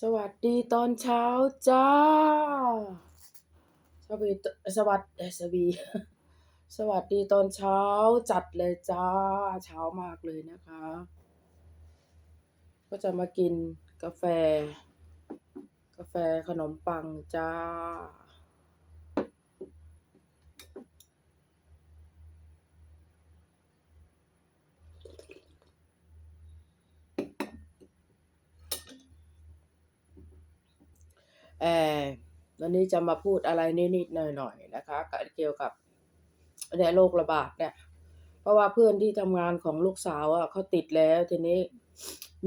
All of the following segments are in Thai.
สวัสดีตอนเช้าจ้า สวัสดีสวัสดีสวีสวัสดีตอนเช้าจัดเลยจ้า เช้ามากเลยนะคะ ก็จะมากินกาแฟ กาแฟขนมปังจ้า เออวันนี้จะมาพูดอะไรนิดๆหน่อยๆนะคะ เกี่ยวกับเนี่ยโรคระบาดเนี่ย เพราะว่าเพื่อนที่ทำงานของลูกสาวอะเขาติดแล้วทีนี้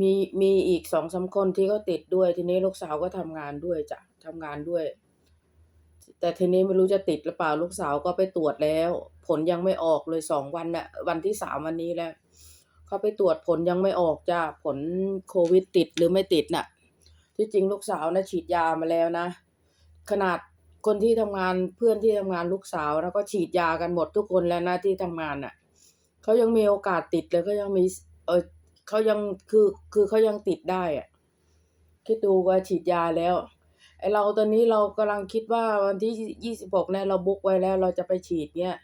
มีมีอีกสองสามคนที่เขาติดด้วย ทีนี้ลูกสาวก็ทำงานด้วยจ้ะทำงานด้วย แต่ทีนี้ไม่รู้จะติดหรือเปล่าลูกสาวก็ไปตรวจแล้ว ผลยังไม่ออกเลยสองวันน่ะ วันที่สามวันนี้แล้วเขาไปตรวจผลยังไม่ออกจ้าผลโควิดติดหรือไม่ติดน่ะ ที่จริงลูกสาวนะฉีดยามาแล้วนะ ขนาดคนที่ทำงานเพื่อนที่ทำงานลูกสาวแล้วก็ฉีดยากันหมดทุกคนแล้วนะที่ทำงานน่ะเขายังมีโอกาสติดเลยเขายังมีเออเขายังคือคือเขายังติดได้อะคิดดูว่าฉีดยาแล้วไอเราตอนนี้เรากำลังคิดว่าวันที่ยี่สิบหกเนี่ยเราบุ๊กไว้แล้วเราจะไปฉีดเนี่ย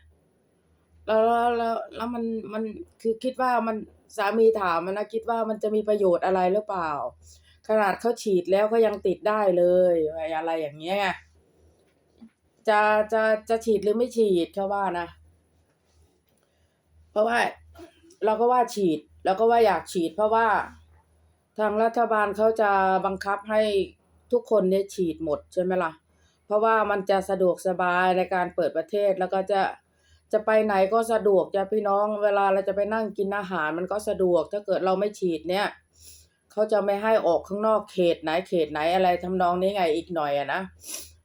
แล้วแล้วแล้วแล้วมันมันคือคิดว่ามันสามีถามมันนะคิดว่ามันจะมีประโยชน์อะไรหรือเปล่า ขนาดเขาฉีดแล้วก็ยังติดได้เลยอะไรอย่างเงี้ยจะจะจะฉีดหรือไม่ฉีดเขาว่านะ เพราะว่าเราก็ว่าฉีดเราก็ว่าอยากฉีด เพราะว่าทางรัฐบาลเขาจะบังคับให้ทุกคนเนี่ยฉีดหมดใช่ไหมล่ะ เพราะว่ามันจะสะดวกสบายในการเปิดประเทศแล้วก็จะ จะไปไหนก็สะดวกจะพี่น้องเวลาเราจะไปนั่งกินอาหารมันก็สะดวก ถ้าเกิดเราไม่ฉีดเนี่ยเขาจะไม่ให้ออกข้างนอกเขตไหนเขตไหนอะไรทำนองนี้ไงอีกหน่อยอะนะ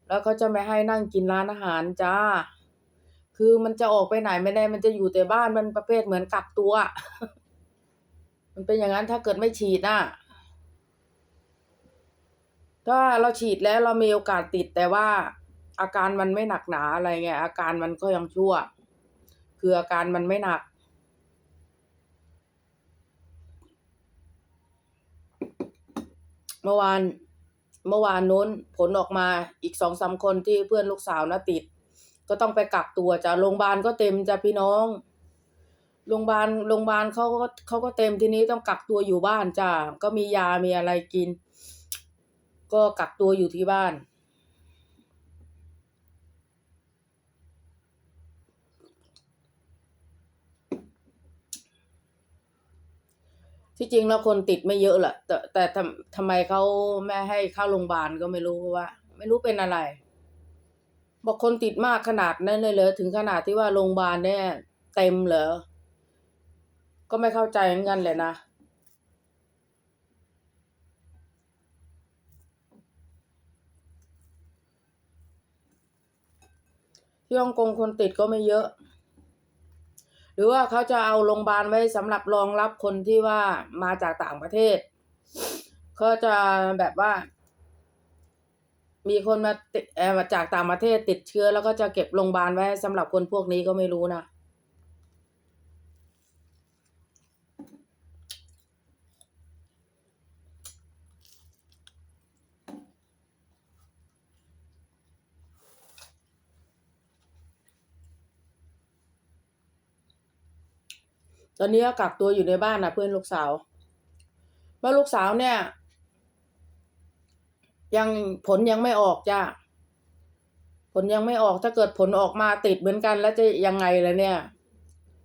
แล้วเขาจะไม่ให้นั่งกินร้านอาหารจ้า คือมันจะออกไปไหนไม่ได้ มันจะอยู่แต่บ้านมันประเภทเหมือนกักตัว มันเป็นอย่างนั้นถ้าเกิดไม่ฉีดน่ะถ้าเราฉีดแล้วเรามีโอกาสติดแต่ว่าอาการมันไม่หนักหนาอะไรเงี้ยอาการมันก็ยังชั่ว คืออาการมันไม่หนัก เมื่อวานเมื่อวานนู้นผลออกมาอีกสองสามคนที่เพื่อนลูกสาวนะติด ก็ต้องไปกักตัวจ้ะโรงพยาบาลก็เต็มจ้ะพี่น้องโรงพยาบาลโรงพยาบาลเขาก็เขาก็เต็มทีนี้ต้องกักตัวอยู่บ้านจ้ะก็มียามีอะไรกิน ก็กักตัวอยู่ที่บ้าน ที่จริงแล้วคนติดไม่เยอะแหละแต่แต่ทำทำไมเขาไม่ให้เข้าโรงพยาบาลก็ไม่รู้เพราะว่า ไม่รู้เป็นอะไร บอกคนติดมากขนาดนั้นเลยเหรอถึงขนาดที่ว่าโรงพยาบาลเนี่ย เต็มเหรอก็ไม่เข้าใจเหมือนกันเลยนะที่ฮ่องกงคนติดก็ไม่เยอะ รือว่าเขาจะเอาโรงพยาบาลไว้สำหรับรองรับคนที่ว่ามาจากต่างประเทศเขาจะแบบว่า มีคนมาติดเอ่อมาจากต่างประเทศติดเชื้อ แล้วก็จะเก็บโรงพยาบาลไว้สำหรับคนพวกนี้ก็ไม่รู้นะ ตอนนี้ก็กักตัวอยู่ในบ้านนะเพื่อนลูกสาวว่าลูกสาวเนี่ย ยังผลยังไม่ออกจ้าผลยังไม่ออกถ้าเกิดผลออกมาติดเหมือนกัน แล้วจะยังไงล่ะเนี่ย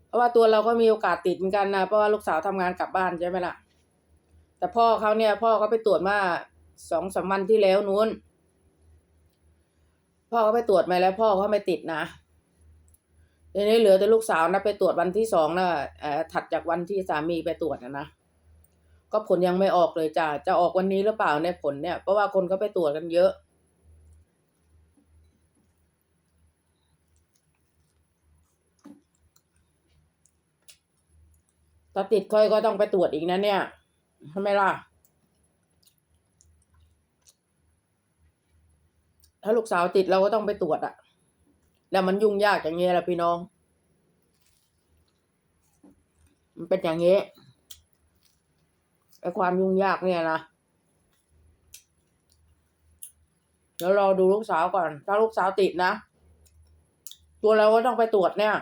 เพราะว่าตัวเราก็มีโอกาสติดเหมือนกันนะเพราะว่าลูกสาวทำงานกลับบ้านใช่ไหมล่ะ แต่พ่อเขาเนี่ย พ่อเขาไปตรวจมาสองสามวันที่แล้วนู้น พ่อเขาไปตรวจมาแล้ว พ่อเขาไม่ติดนะ ทีนี้เหลือแต่ลูกสาวนะไปตรวจวันที่สองนะเอ่อถัดจากวันที่สามีไปตรวจนะนะก็ผลยังไม่ออกเลยจ้ะจะออกวันนี้หรือเปล่าเนี่ยผลเนี่ยเพราะว่าคนก็ไปตรวจกันเยอะ ถ้าติดค่อยก็ต้องไปตรวจอีกนะเนี่ยทำไมล่ะ ถ้าลูกสาวติดเราก็ต้องไปตรวจอะ แล้วมันยุ่งยากอย่างเงี้ยแหละพี่น้อง มันเป็นอย่างเงี้ยไอ้ความยุ่งยากเนี่ยนะเดี๋ยวรอดูลูกสาวก่อน ถ้าลูกสาวติดนะ ตัวเราก็ต้องไปตรวจเนี่ย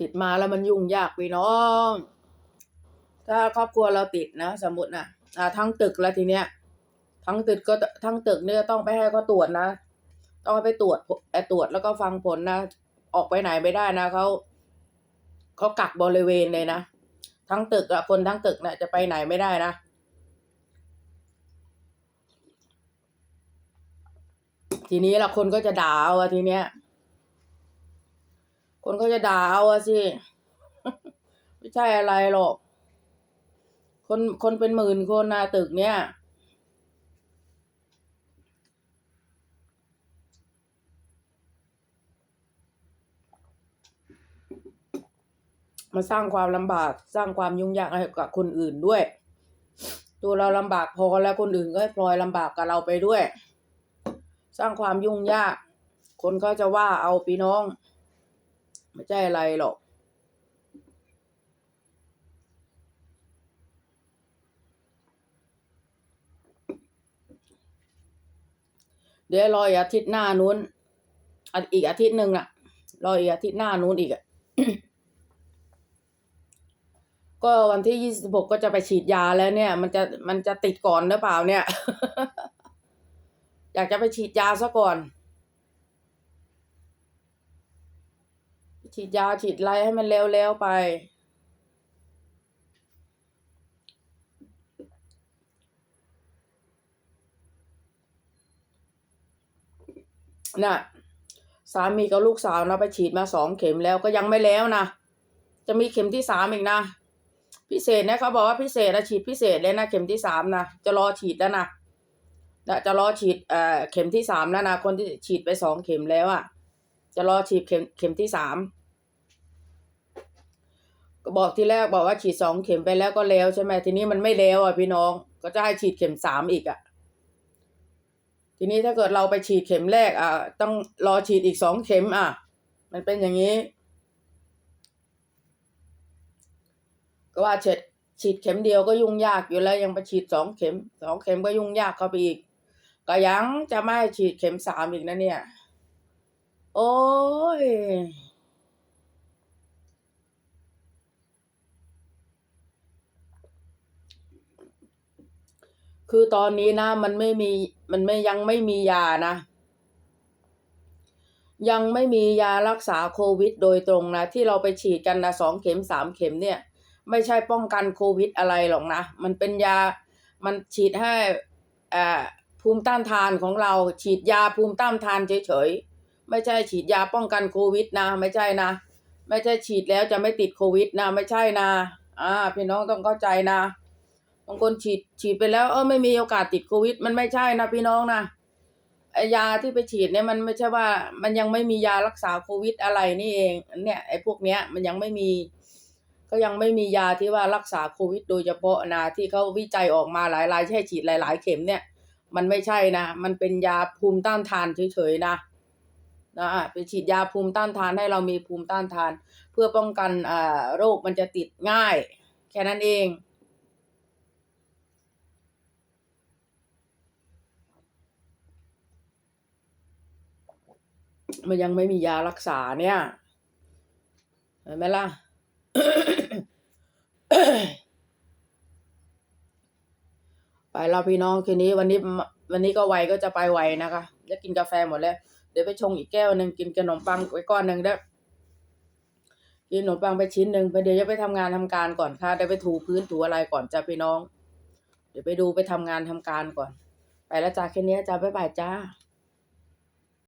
ติดมาแล้วมันยุ่งยากพี่น้อง ถ้าครอบครัวเราติดนะ สมมตินะอ่าทั้งตึกแล้วทีเนี้ย ทั้งตึกก็ทั้งตึกเนี่ยต้องไปให้เขาตรวจนะ ต้องไปตรวจเอ่อตรวจแล้วก็ฟังผลนะ ออกไปไหนไม่ได้นะเขาเขากักบริเวณเลยนะ ทั้งตึกอะคนทั้งตึกเนี่ยจะไปไหนไม่ได้นะทีนี้ละคนก็จะด่าเอาอะทีเนี้ย คนเขาจะด่าเอาอะสิ ไม่ใช่อะไรหรอก คนคนเป็นหมื่นคนนะตึกเนี้ยมาสร้างความลำบากสร้างความยุ่งยากให้กับคนอื่นด้วย ตัวเราลำบากพอแล้วคนอื่นก็พลอยลำบากกับเราไปด้วย สร้างความยุ่งยาก คนก็จะว่าเอาพี่น้อง ไม่ใช่อะไรหรอก เดี๋ยวรออีกอาทิตย์หน้านู้นอีกอาทิตย์หนึ่งน่ะ รออีกอาทิตย์หน้านู้นอีกอะก็วันที่ยี่สิบหกก็จะไปฉีดยาแล้วเนี่ย มันจะมันจะติดก่อนหรือเปล่าเนี่ย อยากจะไปฉีดยาซะก่อน ฉีดยาฉีดไรให้มันเร็วๆไป น่ะ สามีกับลูกสาวนะไปฉีดมาสองเข็มแล้วก็ยังไม่แล้วนะ จะมีเข็มที่สามอีกนะ พิเศษนะเขาบอกว่าพิเศษนะฉีดพิเศษเลยนะเข็มที่สามนะจะรอฉีดแล้วนะนะจะรอฉีดเอ่อเข็มที่สามแล้วนะคนที่ฉีดไปสองเข็มแล้วอะ่ะ จะรอฉีดเข็มเข็มที่สาม ก็บอกที่แรกบอกว่าฉีดสองเข็มไปแล้วก็แล้วใช่ไหมทีนี้มันไม่แล้วอะพี่น้องก็จะให้ฉีดเข็มสามอีกอะทีนี้ถ้าเกิดเราไปฉีดเข็มแรกอะต้องรอฉีดอีกสองเข็มอะ มันเป็นอย่างนี้ ก็ว่าเฉดฉีดเข็มเดียวก็ยุ่งยากอยู่แล้วยังไปฉีดสองเข็มสองเข็มก็ยุ่งยากเข้าไปอีก ก็ยังจะไม่ให้ฉีดเข็มสามอีกนะเนี่ย โอ้ย คือตอนนี้นะ มันไม่มีมันไม่ยังไม่มียานะ ยังไม่มียารักษาโควิด โดยตรงนะ ที่เราไปฉีดกันนะสองเข็มสามเข็มเนี่ย ไม่ใช่ป้องกันโควิดอะไรหรอกนะ มันเป็นยามันฉีดให้อ่าภูมิต้านทานของเราฉีดยาภูมิต้านทานเฉยๆ ไม่ใช่ฉีดยาป้องกันโควิดนะ ไม่ใช่นะ ไม่ใช่ฉีดแล้วจะไม่ติดโควิดนะ ไม่ใช่นะ อ่าพี่น้องต้องเข้าใจนะางคนฉีดฉีดไปแล้ว เออไม่มีโอกาสติดโควิด มันไม่ใช่นะพี่น้องนะไอยาที่ไปฉีดเนี่ยมันไม่ใช่ว่า มันยังไม่มียารักษาโควิดอะไรนี่เอง เนี่ยไอพวกเนี้ยมันยังไม่มี ก็ยังไม่มียาที่ว่ารักษาโควิด โดยเฉพาะนะที่เขาวิจัยออกมาหลายๆให้ฉีดหลาย ๆ เข็มเนี่ย มันไม่ใช่นะ มันเป็นยาภูมิต้านทานเฉยๆนะนะไปฉีดยาภูมิต้านทานให้เรามีภูมิต้านทาน เพื่อป้องกันอ่าโรคมันจะติดง่าย แค่นั้นเอง มันยังไม่มียารักษาเนี่ย เห็นไหมล่ะ ไปแล้วพี่น้องคืนนี้วันนี้วันนี้ก็ไวก็จะไปไวนะคะจะกินกาแฟหมดแล้ว เดี๋ยวไปชงอีกแก้วหนึ่งกินขนมปังไปก้อนหนึ่งเด้อกินขนมปังไปชิ้นหนึ่งไปเดี๋ยวจะไปทำงานทำการก่อนค่ะเดี๋ยวไปถูพื้นถูอะไรก่อนจ้าพี่น้อง เดี๋ยวไปดูไปทำงานทำการก่อน ไปแล้วจ้าแค่นี้จ้าบ๊ายบายจ้า